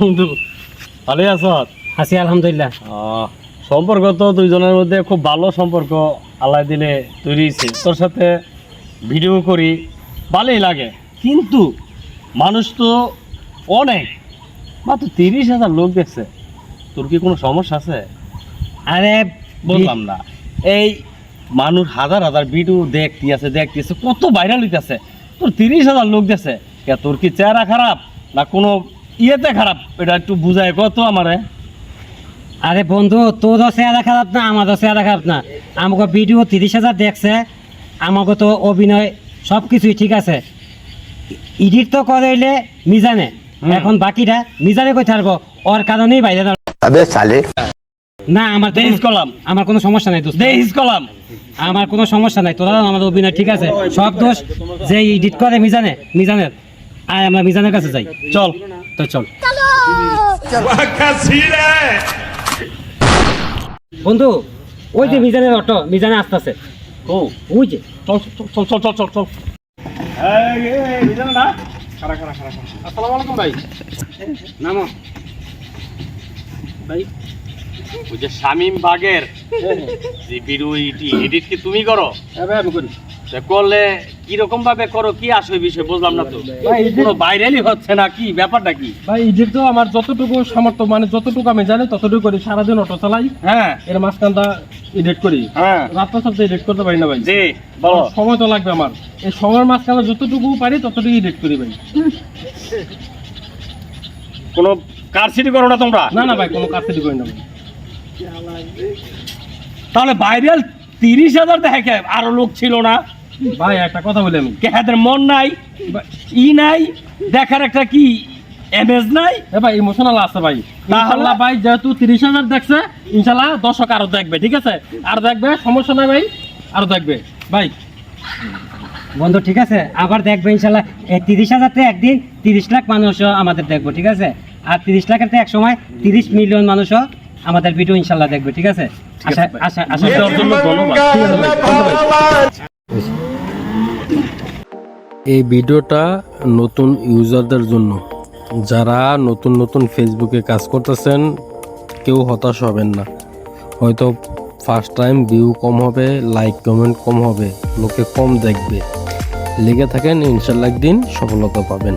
বন্ধু? ভালোই আছো? আছি আলহামদুলিল্লাহ। সম্পর্ক তো দুইজনের মধ্যে খুব ভালো সম্পর্ক আল্লাহ দিলে তৈরি হয়েছে। তোর সাথে ভিডিও করি ভালোই লাগে। কিন্তু মানুষ তো অনেক মাত্র তিরিশ হাজার লোক দেখছে। তোর কি কোনো সমস্যা আছে? আরে বললাম না। এই মানুষ হাজার হাজার ভিডিও দেখতে আছে দেখতে আছে কত ভাইরাল হইতেছে। তোর তিরিশ হাজার লোক দেখছে। তোর কি চেহারা খারাপ? না কোনো ইয়েতে খারাপ এটা একটু বুঝায় কত আমারে? আরে বন্ধু তোরও চেহারা খারাপ না আমারও চেহারা খারাপ না। আমাকে ভিডিও তিরিশ হাজার দেখছে আমাকে তো অভিনয় সব কিছুই ঠিক আছে। ইডিট তো করাইলে মিজানে এখন বাকিটা মিজানে কই থাকব? ওর কারণেই বাইরে না আমার দেহিস কলাম। আমার কোনো সমস্যা নাই দোষ দেহিস কলাম। আমার কোনো সমস্যা নাই তোরা আমাদের অভিনয় ঠিক আছে। সব দোষ যে ইডিট করে মিজানে মিজানের। আর আমরা মিজানের কাছে যাই। চল। তো চল। বন্ধু ওই যে মিজানের অটো মিজানে আসতেছে। ও। ওই যে। চল চল চল চল চল চল চল। আসসালামু আলাইকুম ভাই। নামো। ভাই ওই যে শামিম বাগের যে এডিট কি তুমি করো? আমি করি। করলে কীরকম ভাবে করো কি আসবে বিষয় বুঝলাম না তো? কোনো ভাইরালই হচ্ছে না কি? ব্যাপারটা কি? ভাই তো আমার যতটুকু সামর্থ্য মানে যতটুকু আমি জানি ততটুকু করি। সারাদিন অটো চালাই। হ্যাঁ। এর মাঝখানটা এডিট করি। হ্যাঁ। রাতটা সপ্তাহে এডিট করতে পারি না ভাই। জি বলো। সময় তো লাগবে আমার। এই সময়ের মাঝখানে যতটুকু পারি ততটুকু এডিট করি ভাই। কোনো কারসিটি করো না তোমরা? না না ভাই কোনো এডিট করি না ভাই। তাহলে ভাইরাল তিরিশ হাজার দেখে আরও লোক ছিল না। ভাই একটা কথা বলি আমি। কেহাদের মন নাই ই নাই দেখার একটা কি এমেজ নাই? ভাই ইমোশনাল আছে ভাই? ইনশাল্লাহ ভাই যেহেতু তিরিশ হাজার দেখছে ইনশাল্লাহ দর্শক আরও দেখবে ঠিক আছে? আর দেখবে সমস্যা নাই ভাই আরও দেখবে। ভাই। বন্ধু ঠিক আছে? আবার দেখবে ইনশাল্লাহ। এই তিরিশ হাজারতে একদিন তিরিশ লাখ মানুষও আমাদের দেখব ঠিক আছে? আর তিরিশ লাখের তো এক সময় তিরিশ মিলিয়ন মানুষও আমাদের ভিডিও ইনশাল্লাহ দেখবে ঠিক আছে? আশা আশা আশা। এই ভিডিওটা নতুন ইউজারদের জন্য। যারা নতুন নতুন ফেসবুকে কাজ করতেছেন কেউ হতাশ হবেন না। হয়তো ফার্স্ট টাইম ভিউ কম হবে লাইক কমেন্ট কম হবে লোকে কম দেখবে। লেগে থাকেন ইনশাল্লাহ একদিন সফলতা পাবেন।